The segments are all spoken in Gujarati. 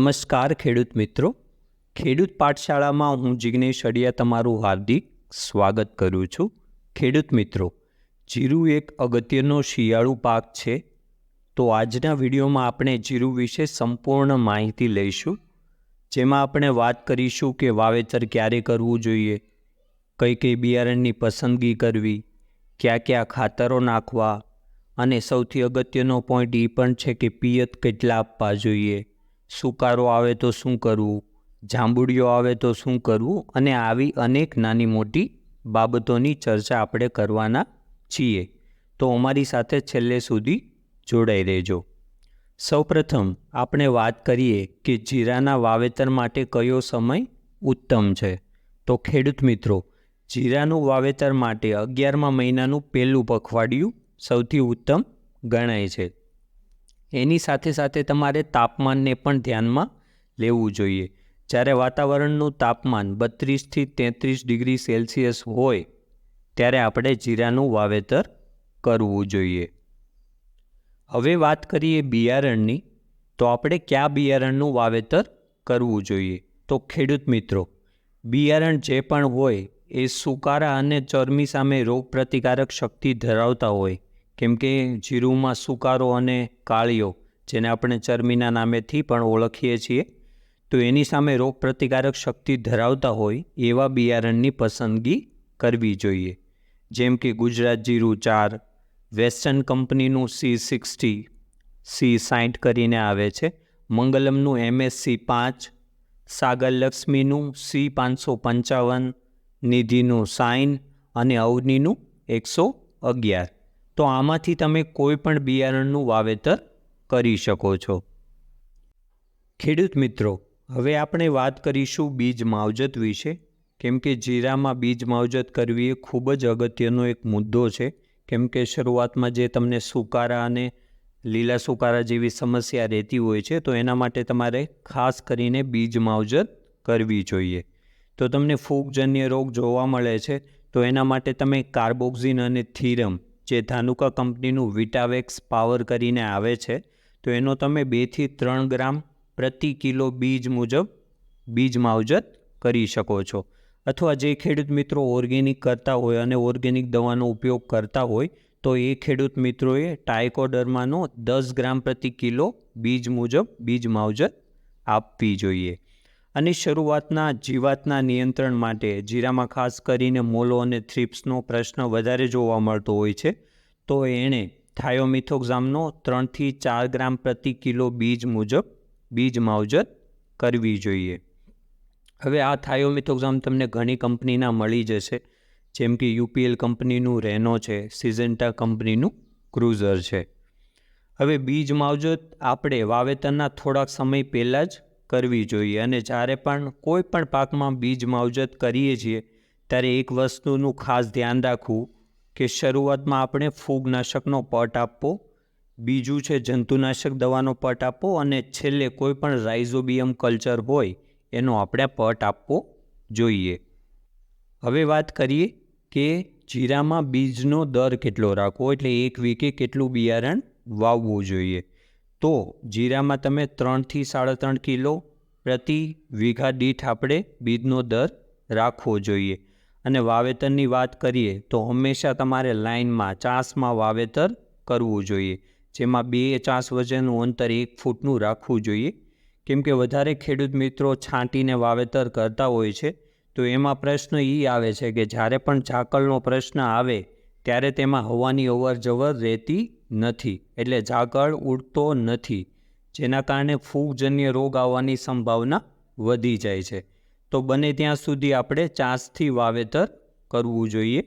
નમસ્કાર ખેડૂત મિત્રો. ખેડૂત પાઠશાળામાં હું જિગ્નેશ અડિયા તમારું હાર્દિક સ્વાગત કરું છું. ખેડૂત મિત્રો, જીરું એક અગત્યનો શિયાળુ પાક છે. તો આજના વિડીયોમાં આપણે જીરું વિશે સંપૂર્ણ માહિતી લઈશું. જેમાં આપણે વાત કરીશું કે વાવેતર ક્યારે કરવું જોઈએ, કઈ કઈ બિયારણની પસંદગી કરવી, કયા કયા ખાતરો નાખવા, અને સૌથી અગત્યનો પોઈન્ટ એ પણ છે કે પિયત કેટલા આપવા જોઈએ. સુકારો આવે તો શું કરવું? જાંબુડિયો આવે તો શું કરવું? અને આવી અનેક નાની મોટી બાબતોની ચર્ચા આપણે કરવાના છીએ. તો અમારી સાથે છેલ્લે સુધી જોડાઈ રહેજો. સૌપ્રથમ આપણે વાત કરીએ કે જીરાના વાવેતર માટે કયો સમય ઉત્તમ છે. તો ખેડૂત મિત્રો, જીરાનું વાવેતર માટે અગિયારમા મહિનાનું પહેલું પખવાડિયું સૌથી ઉત્તમ ગણાય છે. એની સાથે સાથે તમારે તાપમાનને પણ ધ્યાનમાં લેવું જોઈએ. જ્યારે વાતાવરણનું તાપમાન બત્રીસથી તેત્રીસ ડિગ્રી સેલ્સિયસ હોય, ત્યારે આપણે જીરાનું વાવેતર કરવું જોઈએ. હવે વાત કરીએ બિયારણની, તો આપણે કયા બિયારણનું વાવેતર કરવું જોઈએ? તો ખેડૂત મિત્રો, બિયારણ જે પણ હોય, એ સુકારા અને ચરમી સામે રોગપ્રતિકારક શક્તિ ધરાવતા હોય. કેમ કે જીરુમાં સુકારો અને કાળિયો જેને આપણે ચરમીના નામેથી પણ ઓળખીએ છીએ, તો એની સામે રોગપ્રતિકારક શક્તિ ધરાવતા હોય એવા બિયારણની પસંદગી કરવી જોઈએ. જેમ કે ગુજરાત જીરું ચાર, વેસ્ટર્ન કંપનીનું સી સિક્સટી, સી સાઠ કરીને આવે છે, મંગલમનું એમએસસી પાંચ, સાગર લક્ષ્મીનું સી પાંચસો પંચાવન, નિધિનું સાઇન અને અવનીનું એકસો અગિયાર. તો આમાંથી તમે કોઈ પણ બિયારણનું વાવેતર કરી શકો છો. ખેડૂત મિત્રો, હવે આપણે વાત કરીશું બીજ માવજત વિશે. કેમ કે જીરામાં બીજ માવજત કરવી એ ખૂબ જ અગત્યનો એક મુદ્દો છે. કેમ કે શરૂઆતમાં જે તમને સુકારા અને લીલા સુકારા જેવી સમસ્યા રહેતી હોય છે, તો એના માટે તમારે ખાસ કરીને બીજ માવજત કરવી જોઈએ. તો તમને ફૂગજન્ય રોગ જોવા મળે છે, તો એના માટે તમે કાર્બોક્સિન અને થીરમ જે ધાનુકા કંપનીનું વિટાવેક્સ પાવર કરીને આવે છે, તો એનો તમે બેથી ત્રણ ગ્રામ પ્રતિ કિલો બીજ મુજબ બીજ માવજત કરી શકો છો. અથવા જે ખેડૂત મિત્રો ઓર્ગેનિક કરતા હોય અને ઓર્ગેનિક દવાનો ઉપયોગ કરતા હોય, તો એ ખેડૂત મિત્રોએ ટાઇકોડર્માનો દસ ગ્રામ પ્રતિ કિલો બીજ મુજબ બીજ માવજત આપવી જોઈએ. અને શરૂઆતના જીવાતના નિયંત્રણ માટે જીરામાં ખાસ કરીને મોલો અને થ્રિપ્સનો પ્રશ્ન વધારે જોવા મળતો હોય છે, તો એણે થાયોમિથોક્ઝામનો ત્રણથી ચાર ગ્રામ પ્રતિ કિલો બીજ મુજબ બીજ માવજત કરવી જોઈએ. હવે આ થાયોમિથોક્ઝામ તમને ઘણી કંપનીના મળી જશે, જેમ કે યુપીએલ કંપનીનું રેનો છે, સિઝન્ટા કંપનીનું ક્રુઝર છે. હવે બીજ માવજત આપણે વાવેતરના થોડાક સમય પહેલાં જ કરવી જોઈએ અને જ્યારે પણ કોઈ પણ પાકમાં બીજ માવજત કરીએ છીએ, ત્યારે એક વસ્તુનું ખાસ ધ્યાન રાખવું કે શરૂઆતમાં આપણે ફૂગનાશકનો પટ આપવો, બીજું છે જંતુનાશક દવાનો પટ આપવો અને છેલ્લે કોઈ પણ રાઇઝોબિયમ કલ્ચર હોય એનો આપણે પટ આપવો જોઈએ. હવે વાત કરીએ કે જીરામાં બીજનો દર કેટલો રાખવો, એટલે એક વીકે કેટલું બિયારણ વાવવું જોઈએ? તો જીરામાં તમે ત્રણથી સાડા ત્રણ કિલો પ્રતિ વીઘા દીઠ આપણે બીજનો દર રાખવો જોઈએ. અને વાવેતરની વાત કરીએ તો હંમેશા તમારે લાઇનમાં ચાસમાં વાવેતર કરવું જોઈએ. જેમાં બે ચાસ વચ્ચેનું અંતર એક ફૂટનું રાખવું જોઈએ. કેમ કે વધારે ખેડૂત મિત્રો છાંટીને વાવેતર કરતા હોય છે, તો એમાં પ્રશ્ન એ આવે છે કે જ્યારે પણ ઝાકળનો પ્રશ્ન આવે, ત્યારે તેમાં હવાની અવર જવર રહેતી નથી, એટલે ઝાકળ ઉડતો નથી, જેના કારણે ફૂગજન્ય રોગ આવવાની સંભાવના વધી જાય છે. તો બને ત્યાં સુધી આપણે ચાસથી વાવેતર કરવું જોઈએ.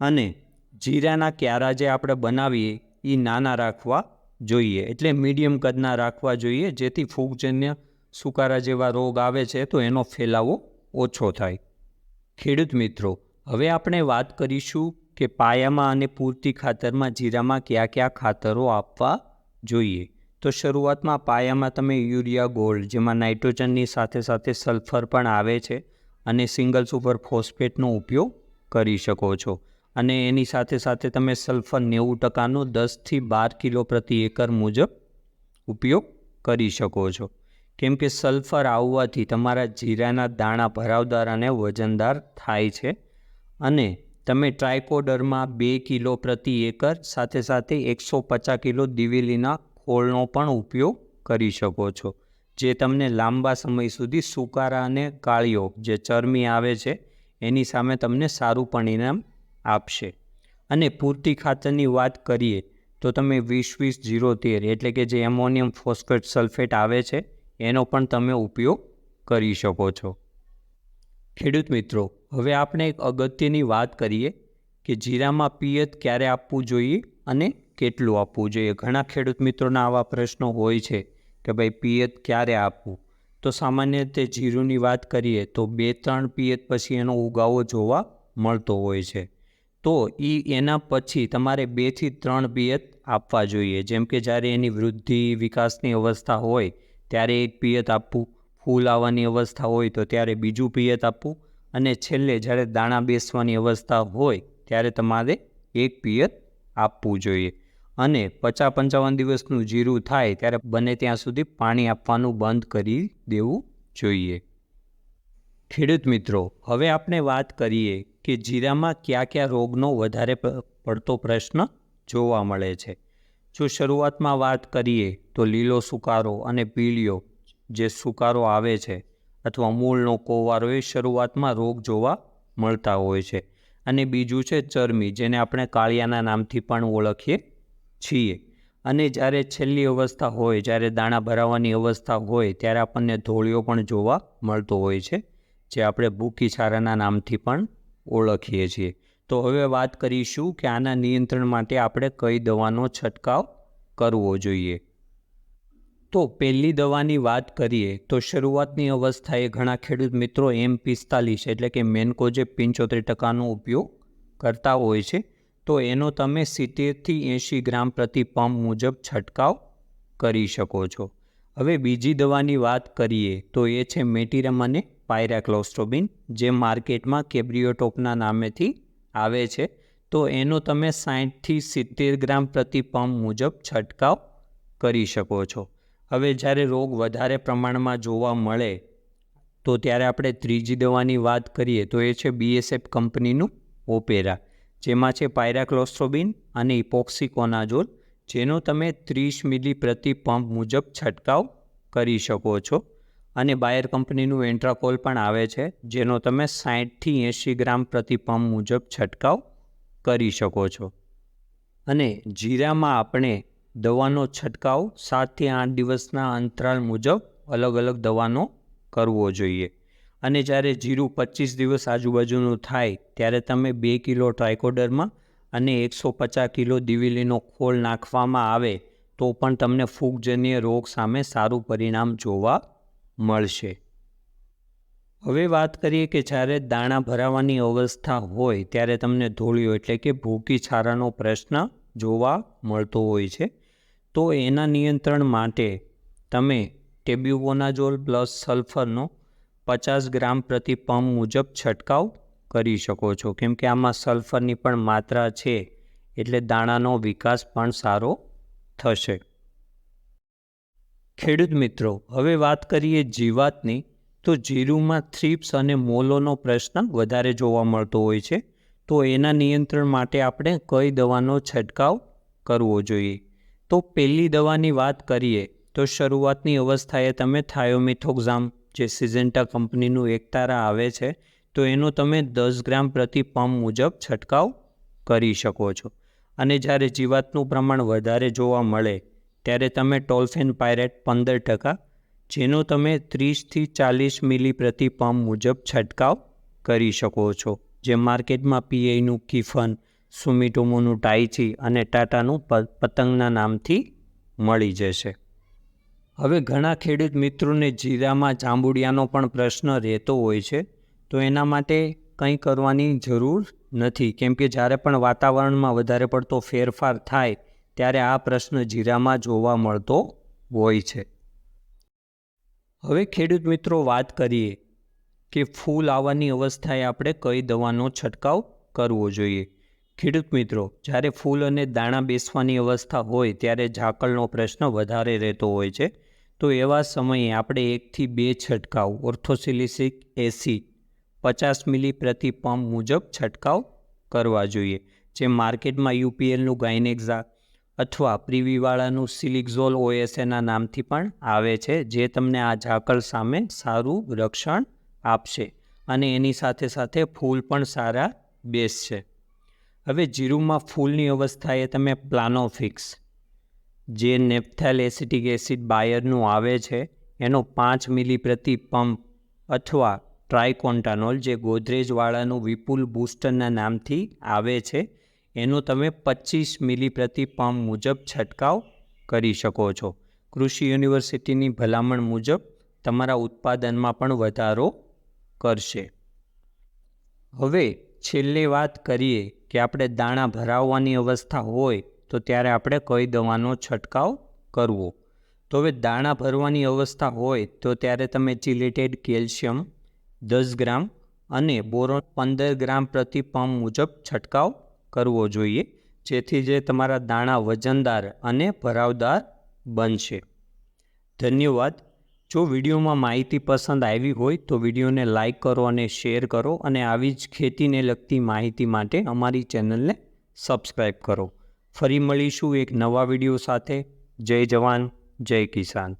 અને જીરાના ક્યારા જે આપણે બનાવીએ એ નાના રાખવા જોઈએ, એટલે મીડિયમ કદના રાખવા જોઈએ, જેથી ફૂગજન્ય સુકારા જેવા રોગ આવે છે, તો એનો ફેલાવો ઓછો થાય. ખેડૂત મિત્રો, હવે આપણે વાત કરીશું કે પાયામાં અને પૂરતી ખાતરમાં જીરામાં કયા કયા ખાતરો આપવા જોઈએ? તો શરૂઆતમાં પાયામાં તમે યુરિયા, ગોલ્ડ, જેમાં નાઇટ્રોજનની સાથે સાથે સલ્ફર પણ આવે છે અને સિંગલ સુપર ફોસ્ફેટનો ઉપયોગ કરી શકો છો. અને એની સાથે સાથે તમે સલ્ફર નેવું ટકાનો દસથી બાર કિલો પ્રતિ એકર મુજબ ઉપયોગ કરી શકો છો. કેમ કે સલ્ફર આવવાથી તમારા જીરાના દાણા ભરાવદાર અને વજનદાર થાય છે અને તમે ટ્રાયકોડરમાં બે કિલો પ્રતિ એકર, સાથે સાથે એકસો પચાસ કિલો દિવેલીના ખોળનો પણ ઉપયોગ કરી શકો છો, જે તમને લાંબા સમય સુધી સુકારા અને કાળીઓ જે ચરમી આવે છે, એની સામે તમને સારું પરિણામ આપશે. અને પૂરતી ખાતરની વાત કરીએ, તો તમે વીસ વીસ જીરો તેર એટલે કે જે એમોનિયમ ફોસ્ફેટ સલ્ફેટ આવે છે, એનો પણ તમે ઉપયોગ કરી શકો છો. ખેડૂત મિત્રો, હવે આપણે એક અગત્યની વાત કરીએ કે જીરામાં પિયત ક્યારે આપવું જોઈએ અને કેટલું આપવું જોઈએ. ઘણા ખેડૂત મિત્રોના આવા પ્રશ્નો હોય છે કે ભાઈ પિયત ક્યારે આપવું? તો સામાન્ય રીતે જીરુની વાત કરીએ તો બે ત્રણ પિયત પછી એનો ઉગાવો જોવા મળતો હોય છે. તો એ એના પછી તમારે બેથી ત્રણ પિયત આપવા જોઈએ. જેમ કે જ્યારે એની વૃદ્ધિ વિકાસની અવસ્થા હોય ત્યારે એક પિયત આપવું ફૂલ આવવાની અવસ્થા હોય તો ત્યારે બીજું પિયત આપવું. અને છેલ્લે જ્યારે દાણા બેસવાની અવસ્થા હોય ત્યારે તમારે એક પિયત આપવું જોઈએ. અને પચાસ પંચાવન દિવસનું જીરું થાય ત્યારે બને ત્યાં સુધી પાણી આપવાનું બંધ કરી દેવું જોઈએ. ખેડૂત મિત્રો, હવે આપણે વાત કરીએ કે જીરામાં કયા કયા રોગનો વધારે પડતો પ્રશ્ન જોવા મળે છે. જો શરૂઆતમાં વાત કરીએ તો લીલો સુકારો અને પીળિયો જે સુકારો આવે છે અથવા મૂળનો કોવારો એ શરૂઆતમાં રોગ જોવા મળતા હોય છે. અને બીજું છે ચરમી જેને આપણે કાળિયાના નામથી પણ ઓળખીએ છીએ. અને જ્યારે છેલ્લી અવસ્થા હોય, જ્યારે દાણા ભરાવાની અવસ્થા હોય, ત્યારે આપણને ધોળિયો પણ જોવા મળતો હોય છે, જે આપણે ભૂકી છારાના નામથી પણ ઓળખીએ છીએ. તો હવે વાત કરીશું કે આના નિયંત્રણ માટે આપણે કઈ દવાનો છંટકાવ કરવો જોઈએ. તો પહેલી દવાની વાત કરીએ, તો શરૂઆતની અવસ્થાએ ઘણા ખેડૂત મિત્રો એમ પિસ્તાલીસ એટલે કે મેનકોજે પંચોતેર ટકાનો ઉપયોગ કરતા હોય છે. તો એનો તમે સિત્તેરથી એંશી ગ્રામ પ્રતિ પંપ મુજબ છંટકાવ કરી શકો છો. હવે બીજી દવાની વાત કરીએ, તો એ છે મેટીરમ અને પાયરાક્લોસ્ટ્રોબિન, જે માર્કેટમાં કેબ્રિયોટોપના નામેથી આવે છે. તો એનો તમે સાઠથી સિત્તેર ગ્રામ પ્રતિ પંપ મુજબ છંટકાવ કરી શકો છો. હવે જ્યારે રોગ વધારે પ્રમાણમાં જોવા મળે, તો ત્યારે આપણે ત્રીજી દવાની વાત કરીએ, તો એ છે બીએસએફ કંપનીનું ઓપેરા, જેમાં છે પાયરાક્લોસ્ટ્રોબિન અને ઇપોક્સિકોનાઝોલ, જેનો તમે ત્રીસ મિલી પ્રતિ પંપ મુજબ છંટકાવ કરી શકો છો. અને બાયર કંપનીનું એન્ટ્રાકોલ પણ આવે છે, જેનો તમે સાઠથી એંશી ગ્રામ પ્રતિ પંપ મુજબ છંટકાવ કરી શકો છો. અને જીરામાં આપણે દવાનો છંટકાવ સાતથી આઠ દિવસના અંતરાલ મુજબ અલગ અલગ દવાનો કરવો જોઈએ. અને જ્યારે જીરું પચીસ દિવસ આજુબાજુનું થાય, ત્યારે તમે બે કિલો ટ્રાયકોડરમાં અને એકસો પચાસ કિલો દિવેલીનો ખોળ નાખવામાં આવે, તો પણ તમને ફૂગજન્ય રોગ સામે સારું પરિણામ જોવા મળશે. હવે વાત કરીએ કે જ્યારે દાણા ભરાવાની અવસ્થા હોય, ત્યારે તમને ધોળિયો એટલે કે ભૂકી છારાનો પ્રશ્ન જોવા મળતો હોય છે. તો એના નિયંત્રણ માટે તમે ટેબ્યુકોનાઝોલ પ્લસ સલ્ફરનો પચાસ ગ્રામ પ્રતિ પંપ મુજબ છંટકાવ કરી શકો છો. કેમ કે આમાં સલ્ફરની પણ માત્રા છે, એટલે દાણાનો વિકાસ પણ સારો થશે. ખેડૂત મિત્રો, હવે વાત કરીએ જીવાતની. તો જીરુમાં થ્રીપ્સ અને મોલોનો પ્રશ્ન વધારે જોવા મળતો હોય છે. તો એના નિયંત્રણ માટે આપણે કઈ દવાનો છંટકાવ કરવો જોઈએ? તો પહેલી દવાની વાત કરીએ, તો શરૂઆતની અવસ્થાએ તમે થાયોમિથોક્ઝામ, જે સિઝેન્ટા કંપનીનું એકતારા આવે છે, તો એનો તમે દસ ગ્રામ પ્રતિ પંપ મુજબ છંટકાવ કરી શકો છો. અને જ્યારે જીવાતનું પ્રમાણ વધારે જોવા મળે, ત્યારે તમે ટોલ્ફેન પાયરેટ પંદર ટકા, જેનો તમે ત્રીસથી ચાલીસ મિલી પ્રતિ પંપ મુજબ છંટકાવ કરી શકો છો. જે માર્કેટમાં પીઆઈનું કિફન સુમિટોમોનું ટાઈચી અને ટાટાનું પતંગના નામથી મળી જશે. હવે ઘણા ખેડૂત મિત્રોને જીરામાં જાંબુડિયાનો પણ પ્રશ્ન રહેતો હોય છે, તો એના માટે કંઈ કરવાની જરૂર નથી. કેમ કે જ્યારે પણ વાતાવરણમાં વધારે પડતો ફેરફાર થાય, ત્યારે આ પ્રશ્ન જીરામાં જોવા મળતો હોય છે. હવે ખેડૂત મિત્રો વાત કરીએ કે ફૂલ આવવાની અવસ્થાએ આપણે કઈ દવાનો છંટકાવ કરવો જોઈએ. ખેડૂત મિત્રો, જ્યારે ફૂલ અને દાણા બેસવાની અવસ્થા હોય ત્યારે ઝાકળનો પ્રશ્ન વધારે રહેતો હોય છે. તો એવા સમયે આપણે એકથી બે છંટકાવ, ઓર્થોસિલિસિક એસિડ પચાસ મિલી પ્રતિ પંપ મુજબ છંટકાવ કરવા જોઈએ. જે માર્કેટમાં યુપીએલનું ગાયનેક્ઝા અથવા પ્રીવીવાળાનું સિલિક્ઝોલ ઓએસએના નામથી પણ આવે છે, જે તમને આ ઝાકળ સામે સારું રક્ષણ આપશે અને એની સાથે સાથે ફૂલ પણ સારા બેસશે. હવે જીરુમાં ફૂલની અવસ્થાએ તમે પ્લાનોફિક્સ, જે નેપ્થેલ એસિટિક એસિડ બાયરનું આવે છે, એનો પાંચ મિલી પ્રતિ પંપ અથવા ટ્રાયકોન્ટાનોલ જે ગોદરેજવાળાનું વિપુલ બૂસ્ટરના નામથી આવે છે, એનો તમે પચીસ મિલી પ્રતિ પંપ મુજબ છંટકાવ કરી શકો છો. કૃષિ યુનિવર્સિટીની ભલામણ મુજબ તમારા ઉત્પાદનમાં પણ વધારો કરશે. હવે છેલ્લે વાત કરીએ કે આપણે દાણા ભરાવવાની અવસ્થા હોય તો ત્યારે આપણે કઈ દવાનો છંટકાવ કરવો? તો હવે દાણા ભરવાની અવસ્થા હોય તો ત્યારે તમે ચિલેટેડ કેલ્શિયમ, દસ ગ્રામ અને બોરોન પંદર ગ્રામ પ્રતિ પંપ મુજબ છંટકાવ કરવો જોઈએ, જેથી જે તમારા દાણા વજનદાર અને ભરાવદાર બનશે. ધન્યવાદ. જો વિડીયોમાં માહિતી પસંદ આવી હોય તો વિડીયોને લાઇક કરો અને શેર કરો અને આવી જ ખેતીને લગતી માહિતી માટે અમારી ચેનલને સબસ્ક્રાઈબ કરો. ફરી મળીશું એક નવા વીડિયો સાથે. જય જવાન, જય કિસાન.